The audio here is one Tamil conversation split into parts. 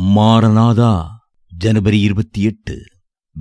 மாரநாதா ஜனவரி இருபத்தி எட்டு.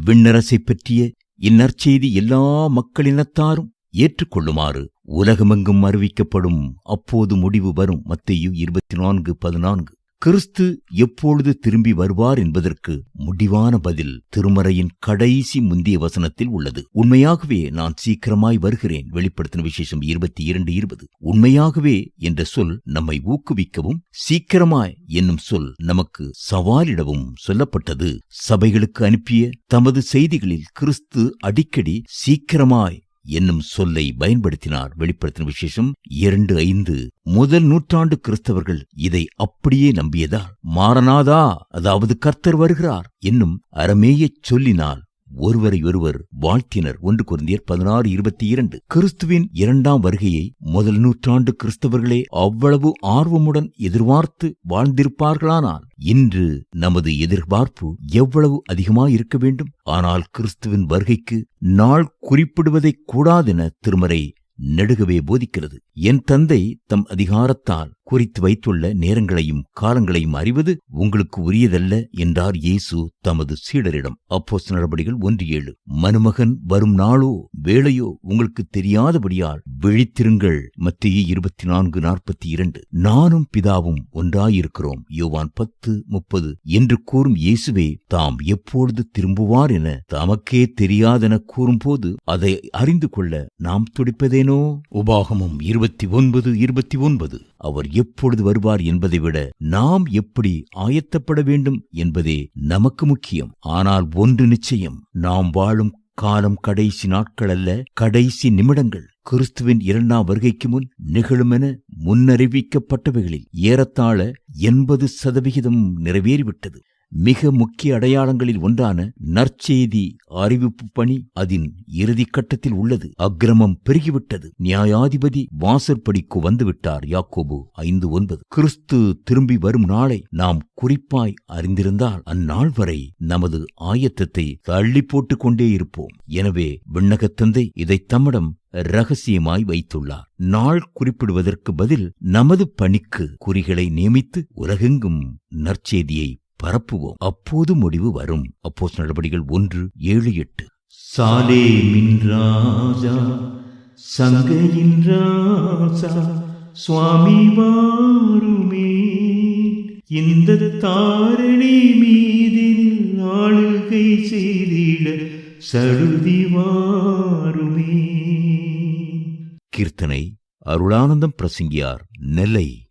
விண்ணரசை பற்றிய இந்நற்செய்தி எல்லா மக்களினத்தாரும் ஏற்றுக்கொள்ளுமாறு உலகமெங்கும் அறிவிக்கப்படும். அப்போது முடிவு வரும். மத்தேயு இருபத்தி நான்கு பதினான்கு. கிறிஸ்து எப்பொழுது திரும்பி வருவார் என்பதற்கு முடிவான பதில் திருமறையின் கடைசி முந்திய வசனத்தில் உள்ளது. உண்மையாகவே நான் சீக்கிரமாய் வருகிறேன். வெளிப்படுத்தின விசேஷம் இருபத்தி இரண்டு இருபது. உண்மையாகவே என்ற சொல் நம்மை ஊக்குவிக்கவும் சீக்கிரமாய் என்னும் சொல் நமக்கு சவாலிடவும் சொல்லப்பட்டது. சபைகளுக்கு அனுப்பிய தமது செய்திகளில் கிறிஸ்து அடிக்கடி சீக்கிரமாய் என்னும் சொல்லை பயன்படுத்தினார். வெளிப்படுத்தின விசேஷம் இரண்டு ஐந்து. முதல் நூற்றாண்டு கிறிஸ்தவர்கள் இதை அப்படியே நம்பியதால் மாறனாதா அதாவது கர்த்தர் வருகிறார் என்னும் அரமேயச் சொல்லினால் ஒருவரை ஒருவர் வாழ்த்தினர். ஒன்று குருந்தியர் பதினாறு இருபத்தி இரண்டு. கிறிஸ்துவின் இரண்டாம் வருகையை முதல் நூற்றாண்டு கிறிஸ்தவர்களே அவ்வளவு ஆர்வமுடன் எதிர்பார்த்து வாழ்ந்திருப்பார்களானால் இன்று நமது எதிர்பார்ப்பு எவ்வளவு அதிகமாயிருக்க வேண்டும். ஆனால் கிறிஸ்துவின் வருகைக்கு நாள் குறிப்பிடுவதைக் கூடாதென திருமறை நெடுகவே போதிக்கிறது. என் தந்தை தம் அதிகாரத்தால் குறித்து வைத்துள்ள நேரங்களையும் காலங்களையும் அறிவது உங்களுக்கு உரியதல்ல என்றார் இயேசு தமது சீடரிடம். அப்போஸ் நடபடிகள் ஒன்று ஏழு. மனுமகன் வரும் நாளோ வேளையோ உங்களுக்கு தெரியாதபடியால் விழித்திருங்கள். மத்திய இருபத்தி நான்கு நாற்பத்தி இரண்டு. நானும் பிதாவும் ஒன்றாயிருக்கிறோம். யோவான் பத்து முப்பது. என்று கூறும் இயேசுவே தாம் எப்பொழுது திரும்புவார் என தமக்கே தெரியாதென கூறும்போது அதை அறிந்து கொள்ள நாம் துடிப்பதேனோ? உபாகமும் இருபத்தி ஒன்பது இருபத்தி ஒன்பது. அவர் எப்பொழுது வருவார் என்பதை விட நாம் எப்படி ஆயத்தப்பட வேண்டும் என்பதே நமக்கு முக்கியம். ஆனால் ஒன்று நிச்சயம் நாம் வாழும் காலம் கடைசி நாட்கள் அல்ல கடைசி நிமிடங்கள். கிறிஸ்துவின் இரண்டாம் வருகைக்கு முன் நிகழுமென முன்னறிவிக்கப்பட்டவைகளில் ஏறத்தாழ எண்பது சதவிகிதம் நிறைவேறிவிட்டது. மிக முக்கிய அடையாளங்களில் ஒன்றான நற்செய்தி அறிவிப்பு பணி அதன் இறுதிக்கட்டத்தில் உள்ளது. அக்கிரமம் பெருகிவிட்டது. நியாயாதிபதி வாசற்படிக்கு வந்துவிட்டார். யாக்கோபு ஐந்து ஒன்பது. கிறிஸ்து திரும்பி வரும் நாளை நாம் குறிப்பாய் அறிந்திருந்தால் அந்நாள் வரை நமது ஆயத்தத்தை தள்ளி போட்டுக் கொண்டே இருப்போம். எனவே விண்ணகத்தந்தை இதை தம்மிடம் ரகசியமாய் வைத்துள்ளார். நாள் குறிப்பிடுவதற்கு பதில் நமது பணிக்கு குறிகளை நியமித்து உலகெங்கும் நற்செய்தியை பரப்புவோம். அப்போது முடிவு வரும். அப்போஸ் நடவடிக்கைகள் ஒன்று ஏழு எட்டு. சாலே மின்ராஜா சங்கையின் ராசா சுவாமி வாருமே. இந்த தாரணி மீதினில் ஆளுகை செய்திட சடுதி வாருமே. கீர்த்தனை அருளானந்தம் பிரசங்கியார் நெல்லை.